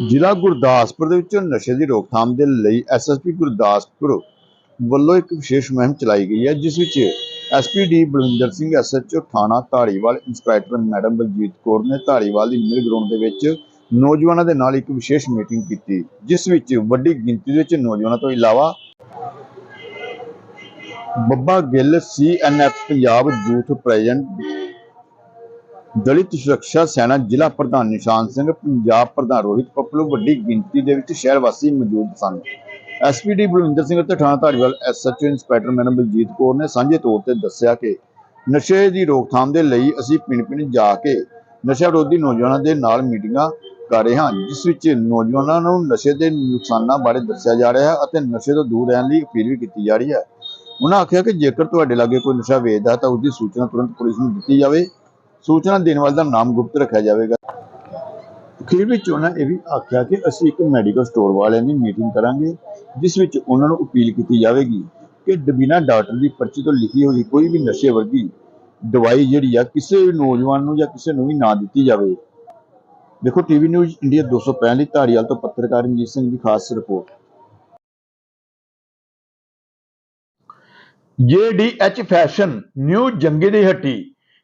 ਜ਼ਿਲ੍ਹਾ ਗੁਰਦਾਸਪੁਰ ਦੇ ਵਿੱਚ ਨਸ਼ੇ ਦੀ ਰੋਕਥਾਮ ਦੇ ਲਈ ਐਸਐਸਪੀ ਗੁਰਦਾਸਪੁਰ ਵੱਲੋਂ ਇੱਕ ਵਿਸ਼ੇਸ਼ ਮੁਹਿੰਮ ਚਲਾਈ ਗਈ ਹੈ, ਜਿਸ ਵਿੱਚ ਐਸਪੀਡੀ ਬਲਵਿੰਦਰ ਸਿੰਘ ਐਸਐਚਓ ਥਾਣਾ ਧਾਰੀਵਾਲ ਇੰਸਪੈਕਟਰ ਮੈਡਮ ਬਲਜੀਤ ਕੌਰ ਨੇ ਧਾਰੀਵਾਲ ਦੀ ਮਿਲ ਗਰਾਊਂਡ ਦੇ ਵਿੱਚ ਨੌਜਵਾਨਾਂ ਦੇ ਨਾਲ ਇੱਕ ਵਿਸ਼ੇਸ਼ ਮੀਟਿੰਗ ਕੀਤੀ, ਜਿਸ ਵਿੱਚ ਵੱਡੀ ਗਿਣਤੀ ਦੇ ਵਿੱਚ ਨੌਜਵਾਨਾਂ ਤੋਂ ਇਲਾਵਾ Babba Gill CNF Punjab youth president Dalit Suraksha Sena ਜ਼ਿਲ੍ਹਾ ਪ੍ਰਧਾਨ ਨਿਸ਼ਾਨ ਸਿੰਘ, ਪੰਜਾਬ ਪ੍ਰਧਾਨ ਰੋਹਿਤ ਪੱਪਲੂ ਵੱਡੀ ਗਿਣਤੀ ਦੇ ਵਿੱਚ ਸ਼ਹਿਰ ਵਾਸੀ ਮੌਜੂਦ ਸਨ। ਐਸਪੀਡੀ ਬਲਵਿੰਦਰ ਸਿੰਘ ਅਤੇ ਥਾਣਾ Dhariwal SHO inspector madam Baljit Kaur ਨੇ ਸਾਂਝੇ ਤੌਰ ਤੇ ਦੱਸਿਆ ਕਿ ਨਸ਼ੇ ਦੀ ਰੋਕਥਾਮ ਦੇ ਲਈ ਅਸੀਂ ਪਿੰਡ ਪਿੰਡ ਜਾ ਕੇ ਨਸ਼ਾ ਵਿਰੋਧੀ ਨੌਜਵਾਨਾਂ ਦੇ ਨਾਲ ਮੀਟਿੰਗਾਂ ਕਰ ਰਹੇ ਹਾਂ, ਜਿਸ ਵਿੱਚ ਨੌਜਵਾਨਾਂ ਨੂੰ ਨਸ਼ੇ ਦੇ ਨੁਕਸਾਨਾਂ ਬਾਰੇ ਦੱਸਿਆ ਜਾ ਰਿਹਾ ਹੈ ਅਤੇ ਨਸ਼ੇ ਤੋਂ ਦੂਰ ਰਹਿਣ ਲਈ ਅਪੀਲ ਵੀ ਕੀਤੀ ਜਾ ਰਹੀ ਹੈ। ਉਹਨਾਂ ਆਖਿਆ ਕਿ ਜੇਕਰ ਤੁਹਾਡੇ ਲਾਗੇ ਕੋਈ ਨਸ਼ਾ ਵੇਚਦਾ ਹੈ ਤਾਂ ਉਸ ਦੀ ਸੂਚਨਾ ਤੁਰੰਤ ਪੁਲਿਸ ਨੂੰ ਦਿੱਤੀ ਜਾਵੇ। ਸੂਚਨਾ ਦੇਣ ਵਾਲੇ ਦਾ ਨਾਮ ਗੁਪਤ ਰੱਖਿਆ ਜਾਵੇਗਾ। ਅਖੀਰ ਵਿੱਚ ਉਹਨਾਂ ਇਹ ਵੀ ਆਖਿਆ ਕਿ ਅਸੀਂ ਇੱਕ ਮੈਡੀਕਲ ਸਟੋਰ ਵਾਲਿਆਂ ਦੀ ਮੀਟਿੰਗ ਕਰਾਂਗੇ, ਜਿਸ ਵਿੱਚ ਉਹਨਾਂ ਨੂੰ ਅਪੀਲ ਕੀਤੀ ਜਾਵੇਗੀ ਕਿ ਬਿਨਾਂ ਡਾਕਟਰ ਦੀ ਪਰਚੀ ਤੋਂ ਲਿਖੀ ਹੋਈ ਕੋਈ ਵੀ ਨਸ਼ੇ ਵਰਗੀ ਦਵਾਈ ਜਿਹੜੀ ਆ ਕਿਸੇ ਵੀ ਨੌਜਵਾਨ ਨੂੰ ਜਾਂ ਕਿਸੇ ਨੂੰ ਵੀ ਨਾ ਦਿੱਤੀ ਜਾਵੇ। ਦੇਖੋ ਟੀਵੀ ਨਿਊਜ਼ ਇੰਡੀਆ 265 ਲਈ ਧਾਰੀਵਾਲ ਤੋਂ ਪੱਤਰਕਾਰ ਰਣਜੀਤ ਸਿੰਘ ਦੀ ਖਾਸ report. JDH fashion new Jange ਦੀ ਹੱਟੀ।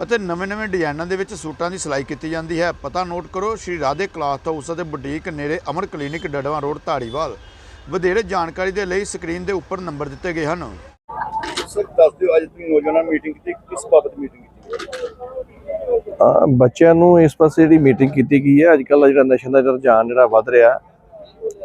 ਅਤੇ ਨਵੇਂ-ਨਵੇਂ ਡਿਜ਼ਾਈਨਾਂ ਦੇ ਵਿੱਚ ਸੂਟਾਂ ਦੀ ਸਿਲਾਈ ਕੀਤੀ ਜਾਂਦੀ ਹੈ। ਪਤਾ ਨੋਟ ਕਰੋ ਸ਼੍ਰੀ ਰਾਧੇ ਕਲਾਥ ਹਾਊਸ ਅਤੇ ਬੁਟੀਕ ਨੇੜੇ ਅਮਰ ਕਲੀਨਿਕ ਡੜਵਾ ਰੋਡ ਧਾਰੀਵਾਲ। ਵਧੇਰੇ ਜਾਣਕਾਰੀ ਦੇ ਲਈ ਸਕਰੀਨ ਦੇ ਉੱਪਰ ਨੰਬਰ ਦਿੱਤੇ ਗਏ ਹਨ। ਸਰ ਦੱਸ ਦਿਓ ਅੱਜ ਤੁਸੀਂ ਨੌਜਵਾਨਾਂ ਮੀਟਿੰਗ ਕੀਤੀ ਕਿਸ ਬਾਬਤ ਮੀਟਿੰਗ ਕੀਤੀ ਅਹ ਬੱਚਿਆਂ ਨੂੰ ਇਸ ਪਾਸੇ ਜਿਹੜੀ ਮੀਟਿੰਗ ਕੀਤੀ ਗਈ ਹੈ ਅੱਜ ਕੱਲ੍ਹ ਜਿਹੜਾ ਨਸ਼ੇ ਦਾ ਜਿਹੜਾ ਰੁਝਾਨ ਜਿਹੜਾ ਵੱਧ ਰਿਹਾ।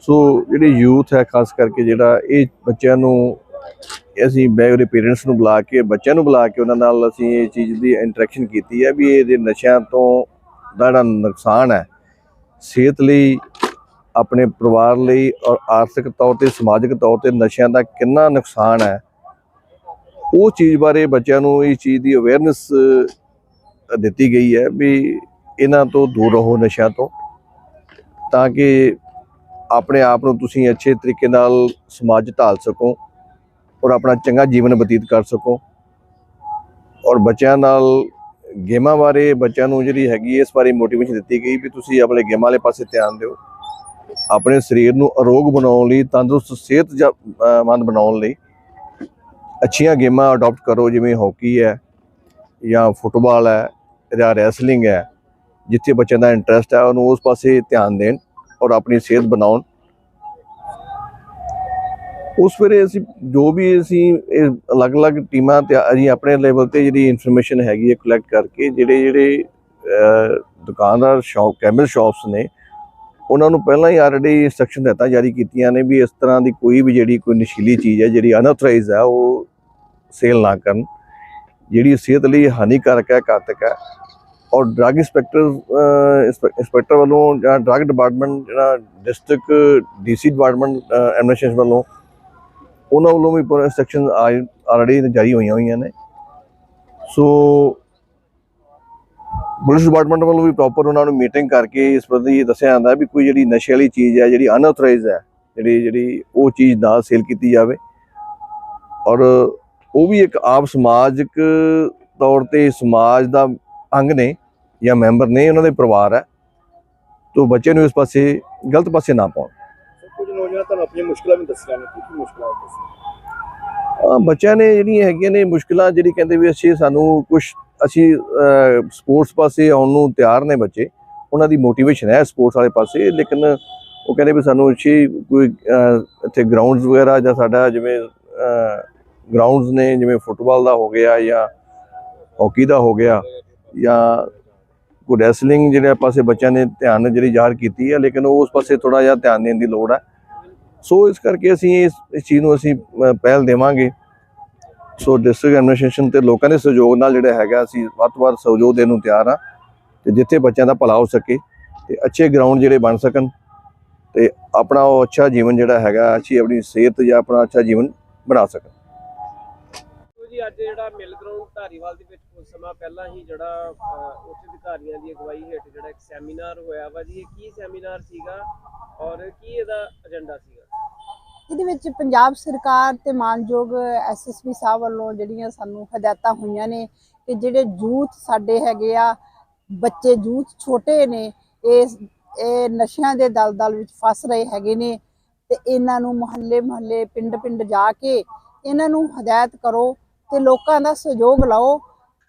ਸੋ ਜਿਹੜੀ ਯੂਥ ਹੈ ਖਾਸ ਕਰਕੇ ਜਿਹੜਾ ਇਹ ਬੱਚਿਆਂ ਨੂੰ ਅਸੀਂ ਬੈ ਉਹਦੇ ਪੇਰੈਂਟਸ ਨੂੰ ਬੁਲਾ ਕੇ, ਬੱਚਿਆਂ ਨੂੰ ਬੁਲਾ ਕੇ ਉਹਨਾਂ ਨਾਲ ਅਸੀਂ ਇਹ ਚੀਜ਼ ਦੀ ਇੰਟਰੈਕਸ਼ਨ ਕੀਤੀ ਹੈ ਵੀ ਇਹਦੇ ਨਸ਼ਿਆਂ ਤੋਂ ਦਾ ਜਿਹੜਾ ਨੁਕਸਾਨ ਹੈ, ਸਿਹਤ ਲਈ, ਆਪਣੇ ਪਰਿਵਾਰ ਲਈ ਔਰ ਆਰਥਿਕ ਤੌਰ ਤੇ, ਸਮਾਜਿਕ ਤੌਰ ਤੇ ਨਸ਼ਿਆਂ ਦਾ ਕਿੰਨਾ ਨੁਕਸਾਨ ਹੈ, ਉਹ ਚੀਜ਼ ਬਾਰੇ ਬੱਚਿਆਂ ਨੂੰ ਇਸ ਚੀਜ਼ ਦੀ ਅਵੇਅਰਨੈਸ ਦਿੱਤੀ ਗਈ ਹੈ ਵੀ ਇਹਨਾਂ ਤੋਂ ਦੂਰ ਰਹੋ ਨਸ਼ਿਆਂ ਤੋਂ, ਤਾਂ ਕਿ ਆਪਣੇ ਆਪ ਨੂੰ ਤੁਸੀਂ ਅੱਛੇ ਤਰੀਕੇ ਨਾਲ ਸਮਾਜ ਢਾਲ ਸਕੋ। ਔਰ ਆਪਣਾ ਚੰਗਾ ਜੀਵਨ ਬਤੀਤ ਕਰ ਸਕੋ। ਔਰ ਬੱਚਿਆਂ ਨਾਲ ਗੇਮਾਂ ਬਾਰੇ ਬੱਚਿਆਂ ਨੂੰ ਜਿਹੜੀ ਹੈਗੀ ਇਸ ਬਾਰੇ ਮੋਟੀਵੇਸ਼ਨ ਦਿੱਤੀ ਗਈ ਵੀ ਤੁਸੀਂ ਆਪਣੇ ਗੇਮਾਂ ਵਾਲੇ ਪਾਸੇ ਧਿਆਨ ਦਿਓ। ਆਪਣੇ ਸਰੀਰ ਨੂੰ ਅਰੋਗ ਬਣਾਉਣ ਲਈ, ਤੰਦਰੁਸਤ ਸਿਹਤਮੰਦ ਬਣਾਉਣ ਲਈ ਅੱਛੀਆਂ ਗੇਮਾਂ ਅਡਾਪਟ ਕਰੋ, ਜਿਵੇਂ ਹਾਕੀ ਹੈ ਜਾਂ ਫੁੱਟਬਾਲ ਹੈ ਜਾਂ ਰੈਸਲਿੰਗ ਹੈ, ਜਿੱਥੇ ਬੱਚਿਆਂ ਦਾ ਇੰਟਰਸਟ ਹੈ, ਉਹਨੂੰ ਉਸ ਪਾਸੇ ਧਿਆਨ ਦੇਣ ਔਰ ਆਪਣੀ ਸਿਹਤ ਬਣਾਉਣ। ਉਸ ਵੇਲੇ ਅਸੀਂ ਜੋ ਵੀ ਅਸੀਂ ਇਹ ਅਲੱਗ-ਅਲੱਗ ਟੀਮਾਂ ਤੇ ਅਸੀਂ ਆਪਣੇ ਲੈਵਲ ਤੇ ਜਿਹੜੀ ਇਨਫੋਰਮੇਸ਼ਨ ਹੈਗੀ ਹੈ ਕਲੈਕਟ ਕਰਕੇ ਜਿਹੜੇ ਜਿਹੜੇ ਦੁਕਾਨਦਾਰ ਸ਼ਾਪ ਕੈਮਲ ਸ਼ਾਪਸ ਨੇ, ਉਹਨਾਂ ਨੂੰ ਪਹਿਲਾਂ ਹੀ ਆਲਰੇਡੀ ਇੰਸਟਰਕਸ਼ਨ ਦਿੱਤਾ, ਜਾਰੀ ਕੀਤੀਆਂ ਨੇ ਵੀ ਇਸ ਤਰ੍ਹਾਂ ਦੀ ਕੋਈ ਵੀ ਜਿਹੜੀ ਕੋਈ ਨਸ਼ੀਲੀ ਚੀਜ਼ ਹੈ, ਜਿਹੜੀ ਅਨਆਥੋਰਾਈਜ਼ ਹੈ, ਉਹ ਸੇਲ ਨਾ ਕਰਨ। ਜਿਹੜੀ ਸਿਹਤ ਲਈ ਹਾਨੀਕਾਰਕ ਹੈ, ਘਾਤਕ ਹੈ, ਔਰ ਡਰੱਗ ਇੰਸਪੈਕਟਰ ਇੰਸਪੈਕਟਰ ਵੱਲੋਂ ਜਾਂ ਡਰੱਗ ਡਿਪਾਰਟਮੈਂਟ ਜਿਹੜਾ ਡਿਸਟ੍ਰਿਕਟ ਡੀਸੀ ਡਿਪਾਰਟਮੈਂਟ ਐਡਮਿਨਿਸਟ੍ਰੇਸ਼ਨ ਵੱਲੋਂ ਉਹਨਾਂ ਵੱਲੋਂ ਵੀ ਪੂਰਾ ਇੰਸਟਰਕਸ਼ਨ ਆਲਰੇਡੀ ਜਾਰੀ ਹੋਈਆਂ ਹੋਈਆਂ ਨੇ। ਸੋ ਪੁਲਿਸ ਡਿਪਾਰਟਮੈਂਟ ਵੱਲੋਂ ਵੀ ਪ੍ਰੋਪਰ ਉਹਨਾਂ ਨੂੰ ਮੀਟਿੰਗ ਕਰਕੇ ਇਸ ਬੰਦੇ ਇਹ ਦੱਸਿਆ ਜਾਂਦਾ ਵੀ ਕੋਈ ਜਿਹੜੀ ਨਸ਼ੇ ਵਾਲੀ ਚੀਜ਼ ਹੈ, ਜਿਹੜੀ ਅਨਆਥੋਰਾਈਜ਼ਡ ਹੈ, ਜਿਹੜੀ ਜਿਹੜੀ ਉਹ ਚੀਜ਼ ਨਾ ਸੇਲ ਕੀਤੀ ਜਾਵੇ। ਔਰ ਉਹ ਵੀ ਇੱਕ ਆਪ ਸਮਾਜਿਕ ਤੌਰ ਤੇ ਸਮਾਜ ਦਾ ਅੰਗ ਨੇ ਜਾਂ ਮੈਂਬਰ ਨੇ, ਉਹਨਾਂ ਦੇ ਪਰਿਵਾਰ ਹੈ। ਤੋਂ ਬੱਚੇ ਨੂੰ ਇਸ ਪਾਸੇ, ਗਲਤ ਪਾਸੇ ਨਾ ਪਾਉਣ ਸਰ ਕੁਝ ਨੌਜਵਾਨ ਤੁਹਾਨੂੰ ਆਪਣੀਆਂ ਮੁਸ਼ਕਲਾਂ ਵੀ ਦੱਸੀਆਂ ਨੇ, ਕੀ ਕੀ ਮੁਸ਼ਕਲਾਂ ਦੱਸੀਆਂ? ਬੱਚਿਆਂ ਨੇ ਜਿਹੜੀਆਂ ਹੈਗੀਆਂ ਨੇ ਮੁਸ਼ਕਲਾਂ, ਜਿਹੜੀ ਕਹਿੰਦੇ ਵੀ ਅਸੀਂ, ਸਾਨੂੰ ਕੁਝ ਅਸੀਂ ਸਪੋਰਟਸ ਪਾਸੇ ਆਉਣ ਨੂੰ ਤਿਆਰ ਨੇ ਬੱਚੇ, ਉਹਨਾਂ ਦੀ ਮੋਟੀਵੇਸ਼ਨ ਹੈ ਸਪੋਰਟਸ ਵਾਲੇ ਪਾਸੇ, ਲੇਕਿਨ ਉਹ ਕਹਿੰਦੇ ਵੀ ਸਾਨੂੰ ਅੱਛੀ ਕੋਈ ਇੱਥੇ ਗਰਾਊਂਡਸ ਵਗੈਰਾ ਜਾਂ ਸਾਡਾ ਜਿਵੇਂ ਗਰਾਊਂਡਸ ਨੇ, ਜਿਵੇਂ ਫੁੱਟਬਾਲ ਦਾ ਹੋ ਗਿਆ ਜਾਂ ਹਾਕੀ ਦਾ ਹੋ ਗਿਆ ਜਾਂ ਕੋਈ ਰੈਸਲਿੰਗ ਜਿਹੜੇ ਪਾਸੇ ਬੱਚਿਆਂ ਨੇ ਧਿਆਨ ਜਿਹੜੀ ਜ਼ਾਹਰ ਕੀਤੀ ਹੈ, ਲੇਕਿਨ ਉਸ ਪਾਸੇ ਥੋੜਾ ਜਿਹਾ ਧਿਆਨ ਦੇਣ ਦੀ ਲੋੜ ਹੈ। ਸੋ ਇਸ ਕਰਕੇ ਅਸੀਂ ਇਸ ਇਸ ਚੀਜ਼ ਨੂੰ ਅਸੀਂ ਪਹਿਲ ਦੇਵਾਂਗੇ। ਸੋ ਡਿਸਟ੍ਰਿਕਟ ਐਡਮਿਨਿਸਟ੍ਰੇਸ਼ਨ ਤੇ ਲੋਕਾਂ ਦੇ ਸਹਿਯੋਗ ਨਾਲ ਜਿਹੜਾ ਹੈਗਾ, ਅਸੀਂ ਵੱਧ ਤੋਂ ਵੱਧ ਸਹਿਯੋਗ ਦੇਣ ਨੂੰ ਤਿਆਰ ਆ ਤੇ ਜਿੱਥੇ ਬੱਚਿਆਂ ਦਾ ਭਲਾ ਹੋ ਸਕੇ ਤੇ ਅੱਛੇ ਗਰਾਊਂਡ ਜਿਹੜੇ ਬਣ ਸਕਣ ਤੇ ਆਪਣਾ ਉਹ ਅੱਛਾ ਜੀਵਨ ਜਿਹੜਾ ਹੈਗਾ, ਅੱਛੀ ਆਪਣੀ ਸਿਹਤ ਜਾਂ ਆਪਣਾ ਅੱਛਾ ਜੀਵਨ ਬਣਾ ਸਕਣ। ਜੀ, ਅੱਜ ਜਿਹੜਾ ਮਿਲ ਗਰਾਊਂਡ ਧਾਰੀਵਾਲ ਦੇ ਵਿੱਚ ਕੁਝ ਸਮਾਂ ਪਹਿਲਾਂ ਹੀ ਜਿਹੜਾ ਉੱਚ ਅਧਿਕਾਰੀਆਂ ਦੀ ਅਗਵਾਈ ਹੇਠ ਜਿਹੜਾ ਇੱਕ ਸੈਮੀਨਾਰ ਹੋਇਆ ਵਾ ਜੀ, ਇਹ ਕੀ ਸੈਮੀਨਾਰ ਸੀਗਾ ਔਰ ਕੀ ਇਹਦਾ ਏਜੰਡਾ ਸੀਗਾ? ਇਹਦੇ ਵਿੱਚ ਪੰਜਾਬ ਸਰਕਾਰ ਤੇ ਮਾਨਯੋਗ ਐਸਐਸਪੀ ਸਾਹਿਬ ਵੱਲੋਂ ਜਿਹੜੀਆਂ ਸਾਨੂੰ ਹਦਾਇਤਾਂ ਹੋਈਆਂ ਨੇ ਕਿ ਜਿਹੜੇ ਯੂਥ ਸਾਡੇ ਹੈਗੇ ਆ, ਬੱਚੇ ਯੂਥ ਛੋਟੇ ਨੇ, ਇਹ ਇਹ ਨਸ਼ਿਆਂ ਦੇ ਦਲਦਲ ਵਿੱਚ ਫਸ ਰਹੇ ਹੈਗੇ ਨੇ ਤੇ ਇਹਨਾਂ ਨੂੰ ਮੁਹੱਲੇ ਮੁਹੱਲੇ, ਪਿੰਡ ਪਿੰਡ ਜਾ ਕੇ ਇਹਨਾਂ ਨੂੰ ਹਦਾਇਤ ਕਰੋ ਤੇ ਲੋਕਾਂ ਦਾ ਸਹਿਯੋਗ ਲਓ।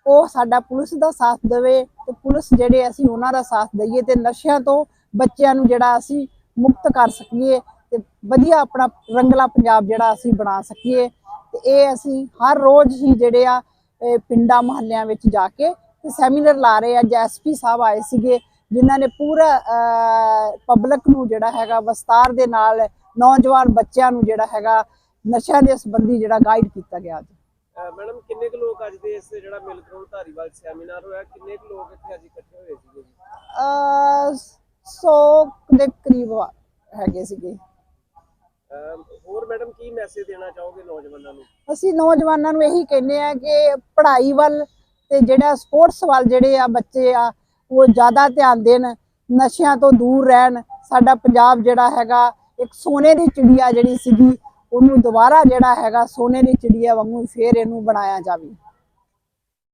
ਉਹ ਸਾਡਾ ਪੁਲਿਸ ਦਾ ਸਾਥ ਦੇਵੇ ਤੇ ਪੁਲਿਸ ਜਿਹੜੇ ਅਸੀਂ ਉਹਨਾਂ ਦਾ ਸਾਥ ਦਈਏ ਤੇ ਨਸ਼ਿਆਂ ਤੋਂ ਬੱਚਿਆਂ ਨੂੰ ਜਿਹੜਾ ਅਸੀਂ ਮੁਕਤ ਕਰ ਸਕੀਏ। ਤੇ ਵਧੀਆ ਆਪਣਾ ਰੰਗਲਾ ਪੰਜਾਬ ਜਿਹੜਾ ਅਸੀਂ ਬਣਾ ਸਕੀਏ। ਤੇ ਇਹ ਅਸੀਂ ਹਰ ਰੋਜ਼ ਹੀ ਜਿਹੜੇ ਆ ਪਿੰਡਾਂ ਮੁਹੱਲਿਆਂ ਵਿੱਚ ਜਾ ਕੇ ਤੇ ਸੈਮੀਨਾਰ ਲਾ ਰਹੇ ਆ। ਐਸਪੀ ਸਾਹਿਬ ਆਏ ਸੀਗੇ ਜਿਨ੍ਹਾਂ ਨੇ ਪੂਰਾ ਪਬਲਿਕ ਨੂੰ ਜਿਹੜਾ ਹੈਗਾ ਵਿਸਤਾਰ ਦੇ ਨਾਲ ਨੌਜਵਾਨ ਬੱਚਿਆਂ ਨੂੰ ਜਿਹੜਾ ਹੈਗਾ ਨਸ਼ਿਆਂ ਦੇ ਸੰਬੰਧੀ ਜਿਹੜਾ ਗਾਈਡ ਕੀਤਾ ਗਿਆ ਅੱਜ। ਮੈਡਮ ਕਿੰਨੇ ਕੁ ਲੋਕ ਅੱਜ ਦੇ ਇਸ ਜਿਹੜਾ ਮਿਲ ਧਾਰੀਵਾਲ ਸੈਮੀਨਾਰ ਹੋਇਆ? ਕਿੰਨੇ ਕੁ ਲੋਕ ਇੱਥੇ ਅੱਜ ਇਕੱਠੇ ਹੋਏ ਸੀਗੇ ਜੀ? ਅ 100 ਦੇ ਕਰੀਬ ਹੈਗੇ ਸੀਗੇ। ਹੋਰ ਮੈਡਮ ਕੀ ਮੈਸੇਜ ਦੇਣਾ ਚਾਹੋਗੇ ਨੌਜਵਾਨਾਂ ਨੂੰ? ਅਸੀਂ ਨੌਜਵਾਨਾਂ ਨੂੰ ਇਹੀ ਕਹਿੰਦੇ ਆ ਕਿ ਪੜ੍ਹਾਈ ਵੱਲ ਤੇ ਜਿਹੜਾ ਸਪੋਰਟਸ ਵੱਲ ਜਿਹੜੇ ਆ ਬੱਚੇ ਆ ਉਹ ਜ਼ਿਆਦਾ ਧਿਆਨ ਦੇਣ ਨਸ਼ਿਆਂ ਤੋਂ ਦੂਰ ਰਹਿਣ। ਸਾਡਾ ਪੰਜਾਬ ਜਿਹੜਾ ਹੈਗਾ ਇੱਕ ਸੋਨੇ ਦੀ ਚਿੜੀਆ ਜਿਹੜੀ ਸੀਗੀ ਉਹਨੂੰ ਦੁਬਾਰਾ ਜਿਹੜਾ ਹੈਗਾ ਸੋਨੇ ਦੀ ਚਿੜੀਆ ਵਾਂਗੂ ਫੇਰ ਇਹਨੂੰ ਬਣਾਇਆ ਜਾਵੇ।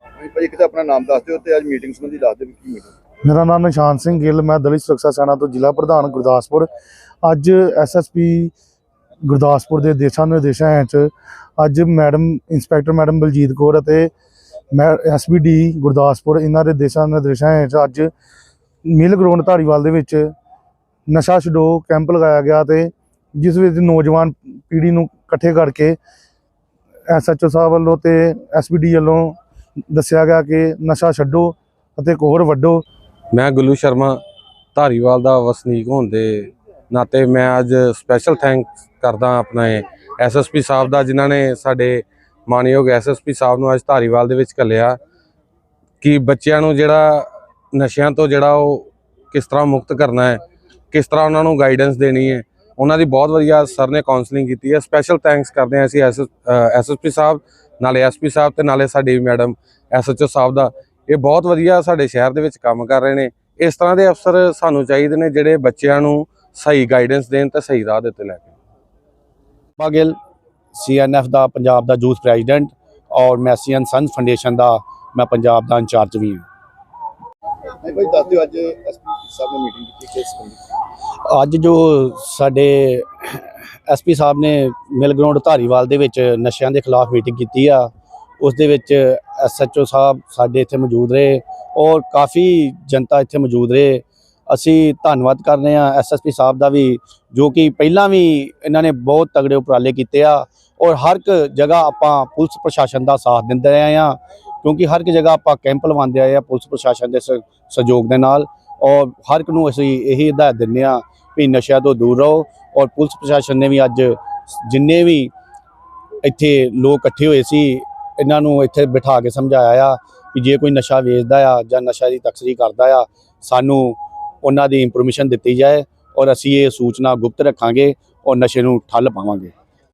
ਹਾਂਜੀ ਭਾਈ ਕਿਤੇ ਆਪਣਾ ਨਾਮ ਦੱਸ ਦਿਓ ਤੇ ਅੱਜ ਮੀਟਿੰਗ ਸੰਬੰਧੀ ਦੱਸ ਦਿਓ ਵੀ ਕੀ ਮੀਟਿੰਗ ਮੇਰਾ ਨਾਮ ਨਿਸ਼ਾਨ ਸਿੰਘ ਗਿੱਲ ਮੈਂ ਦਲਿਤ ਸੁਰੱਖਿਆ ਸੈਨਾ ਤੋਂ ਜ਼ਿਲ੍ਹਾ ਪ੍ਰਧਾਨ ਗੁਰਦਾਸਪੁਰ। ਅੱਜ ਐਸਐਸਪੀ ਗੁਰਦਾਸਪੁਰ ਦੇ ਦੇਸ਼ਾਂ ਨਿਰਦੇਸ਼ਾਂ ਹੇਠ ਅੱਜ madam, inspector madam Baljit Kaur ਅਤੇ ਮੈਂ, ਐਸਬੀਡੀ ਗੁਰਦਾਸਪੁਰ, ਇਹਨਾਂ ਦੇ ਦੇਸ਼ਾਂ ਨਿਰਦੇਸ਼ਾਂ ਹੇਠ ਅੱਜ ਮਿਲ ਗਰਾਊਂਡ ਧਾਰੀਵਾਲ ਦੇ ਵਿੱਚ ਨਸ਼ਾ ਛਡੋ ਕੈਂਪ ਲਗਾਇਆ ਗਿਆ ਤੇ ਜਿਸ ਵਿੱਚ ਨੌਜਵਾਨ ਪੀੜ੍ਹੀ ਨੂੰ ਇਕੱਠੇ ਕਰਕੇ ਐਸਐਚਓ ਸਾਹਿਬ ਵੱਲੋਂ ਤੇ ਐਸਬੀਡੀ ਵੱਲੋਂ ਦੱਸਿਆ ਗਿਆ ਕਿ ਨਸ਼ਾ ਛੱਡੋ ਅਤੇ ਇੱਕ ਹੋਰ ਵੱਡੋ ਮੈਂ ਗੁੱਲੂ ਸ਼ਰਮਾ, ਧਾਰੀਵਾਲ ਦਾ ਵਸਨੀਕ ਹੋਣ ਦੇ ਨਾਤੇ ਮੈਂ ਅੱਜ ਸਪੈਸ਼ਲ ਥੈਂਕਸ ਕਰਦਾ ਆਪਣੇ ਐਸਐਸਪੀ ਸਾਹਿਬ ਦਾ, ਜਿਨ੍ਹਾਂ ਨੇ ਸਾਡੇ ਮਾਨਯੋਗ ਐਸਐਸਪੀ ਸਾਹਿਬ ਨੂੰ ਅੱਜ ਧਾਰੀਵਾਲ ਦੇ ਵਿੱਚ ਘੱਲਿਆ। ਕਿ ਬੱਚਿਆਂ ਨੂੰ ਜਿਹੜਾ ਨਸ਼ਿਆਂ ਤੋਂ ਜਿਹੜਾ ਉਹ ਕਿਸ ਤਰ੍ਹਾਂ ਮੁਕਤ ਕਰਨਾ ਹੈ, ਕਿਸ ਤਰ੍ਹਾਂ ਉਹਨਾਂ ਨੂੰ ਗਾਈਡੈਂਸ ਦੇਣੀ ਹੈ, ਉਹਨਾਂ ਦੀ ਬਹੁਤ ਵਧੀਆ ਸਰ ਨੇ ਕਾਉਂਸਲਿੰਗ ਕੀਤੀ ਹੈ। ਸਪੈਸ਼ਲ ਥੈਂਕਸ ਕਰਦੇ ਹਾਂ ਅਸੀਂ ਐਸਐਸਪੀ ਸਾਹਿਬ, ਨਾਲੇ ਐਸਪੀ ਸਾਹਿਬ ਤੇ ਨਾਲੇ ਸਾਡੀ ਮੈਡਮ ਐਸਐਚਓ ਸਾਹਿਬ ਦਾ। ਇਹ ਬਹੁਤ ਵਧੀਆ ਸਾਡੇ ਸ਼ਹਿਰ ਦੇ ਵਿੱਚ ਕੰਮ ਕਰ ਰਹੇ ਨੇ। ਇਸ ਤਰ੍ਹਾਂ ਦੇ ਅਫਸਰ ਸਾਨੂੰ ਚਾਹੀਦੇ ਨੇ ਜਿਹੜੇ ਬੱਚਿਆਂ ਨੂੰ ਸਹੀ ਗਾਈਡੈਂਸ ਦੇਣ ਤੇ ਸਹੀ ਰਾਹ ਦੇ ਉੱਤੇ ਲੈ ਕੇ। ਬਾਗਿਲ ਸੀਐਨਐਫ ਦਾ ਪੰਜਾਬ ਦਾ ਯੂਥ ਪ੍ਰੈਜ਼ੀਡੈਂਟ ਔਰ ਮੈਸੀਅਨ ਸਨ ਫਾਊਂਡੇਸ਼ਨ ਦਾ ਮੈਂ ਪੰਜਾਬ ਦਾ ਇੰਚਾਰਜ ਵੀ ਹਾਂ। ਹਾਂਜੀ ਭਾਈ ਦੱਸ ਦਿਓ ਅੱਜ ਐਸਪੀ ਸਾਹਿਬ ਨੇ ਮੀਟਿੰਗ ਕੀਤੀ ਕਿਸ ਸੰਬੰਧੀ? ਅੱਜ ਜੋ ਸਾਡੇ ਐਸਪੀ ਸਾਹਿਬ ਨੇ ਮਿਲ ਗਰਾਊਂਡ ਧਾਰੀਵਾਲ ਦੇ ਵਿੱਚ ਨਸ਼ਿਆਂ ਦੇ ਖਿਲਾਫ ਮੀਟਿੰਗ ਕੀਤੀ ਆ ਉਸ ਦੇ ਵਿੱਚ ਐਸਐਚਓ ਸਾਹਿਬ ਸਾਡੇ ਇੱਥੇ ਮੌਜੂਦ ਰਹੇ ਔਰ ਕਾਫੀ ਜਨਤਾ ਇੱਥੇ ਮੌਜੂਦ ਰਹੇ। ਅਸੀਂ ਧੰਨਵਾਦ ਕਰਨੇ ਆ ਐਸਐਸਪੀ ਸਾਹਿਬ ਦਾ ਵੀ, ਜੋ ਕਿ ਪਹਿਲਾਂ ਵੀ ਇਹਨਾਂ ਨੇ ਬਹੁਤ ਤਗੜੇ ਉਪਰਾਲੇ ਕੀਤੇ ਆ ਔਰ ਹਰ ਇੱਕ ਜਗ੍ਹਾ ਆਪਾਂ ਪੁਲਿਸ ਪ੍ਰਸ਼ਾਸਨ ਦਾ ਸਾਥ ਦਿੰਦੇ ਰਹੇ ਆ ਕਿਉਂਕਿ ਹਰ ਇੱਕ ਜਗ੍ਹਾ ਆਪਾਂ ਕੈਂਪ ਲਵਾਉਂਦੇ ਆਏ ਆ ਪੁਲਿਸ ਪ੍ਰਸ਼ਾਸਨ ਦੇ ਸ- ਸਹਿਯੋਗ ਦੇ ਨਾਲ ਔਰ ਹਰ ਇੱਕ ਨੂੰ ਅਸੀਂ ਇਹੀ ਹਦਾਇਤ ਦਿੰਦੇ ਆ ਵੀ ਨਸ਼ਿਆਂ ਤੋਂ ਦੂਰ ਰਹੋ ਔਰ ਪੁਲਿਸ ਪ੍ਰਸ਼ਾਸਨ ਨੇ ਵੀ ਅੱਜ ਜਿੰਨੇ ਵੀ ਇੱਥੇ ਲੋਕ ਇਕੱਠੇ ਹੋਏ ਸੀ, ਇਹਨਾਂ ਨੂੰ ਇੱਥੇ ਬਿਠਾ ਕੇ ਸਮਝਾਇਆ ਆ ਕਿ ਜੇ ਕੋਈ ਨਸ਼ਾ ਵੇਚਦਾ ਆ ਜਾਂ ਨਸ਼ਾ ਦੀ ਤਸਕਰੀ ਕਰਦਾ ਆ, ਸਾਨੂੰ ਉਹਨਾਂ ਦੀ ਇਨਫੋਰਮੇਸ਼ਨ ਦਿੱਤੀ ਜਾਏ ਔਰ ਅਸੀਂ ਇਹ ਸੂਚਨਾ ਗੁਪਤ ਰੱਖਾਂਗੇ ਔਰ ਨਸ਼ੇ ਨੂੰ ਠੱਲ ਪਾਵਾਂਗੇ।